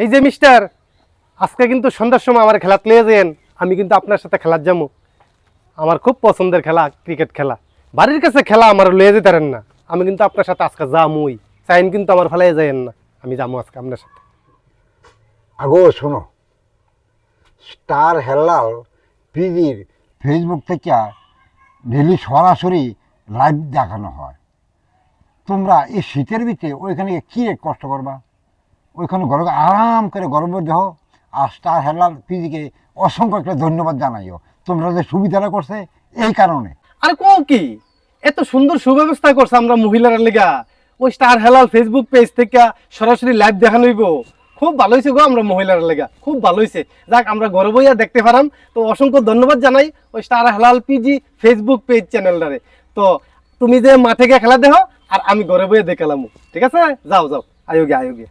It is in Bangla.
এই যে মিস্টার, আজকে কিন্তু সন্ধ্যার সময় আমার খেলা লিয়ে যেন আমি কিন্তু আপনার সাথে খেলার যাব আমার খুব পছন্দের খেলা, ক্রিকেট খেলা। বাড়ির কাছে খেলা আমার লিয়ে যেতে পারেন না। আমি কিন্তু আপনার সাথে আজকে যামুই চাইন কিন্তু আমার ফেলাই যাইয়েন না। আমি যাব আজকে আপনার সাথে। আগো, শোনো। স্টার হেলাল পিজির ফেসবুক থেকে ডেলি সরাসরি লাইভ দেখানো হয়। তোমরা এই শীতের ভিতরে ওইখানে কী কষ্ট করবা? ওইখানে গরম আরাম করে গরম দেহ আর স্টার হেলাল পিজিকে অসংখ্য একটা ধন্যবাদ জানাইও। তোমরা যে সুবিধাটা করছে এই কারণে। আর কো কি? এত সুন্দর সুব্যবস্থা করছে আমরা মহিলারা লেগা। ওই স্টার হেলাল ফেসবুক পেজ থেকে সরাসরি লাইভ দেখানো হইব। খুব ভালো হয়েছে গো আমরা মহিলার লেগা। খুব ভালো হয়েছে যাক, আমরা ঘরে বইয়া দেখতে পারাম। তো অসংখ্য ধন্যবাদ জানাই ওই star Helal PG Facebook page চ্যানেলটারে তো তুমি যে মাঠে গিয়ে খেলা দেখো, আর আমি ঘরে বইয়া দেখালাম ঠিক আছে? যাও যাও। আয়োগে আয়োগে।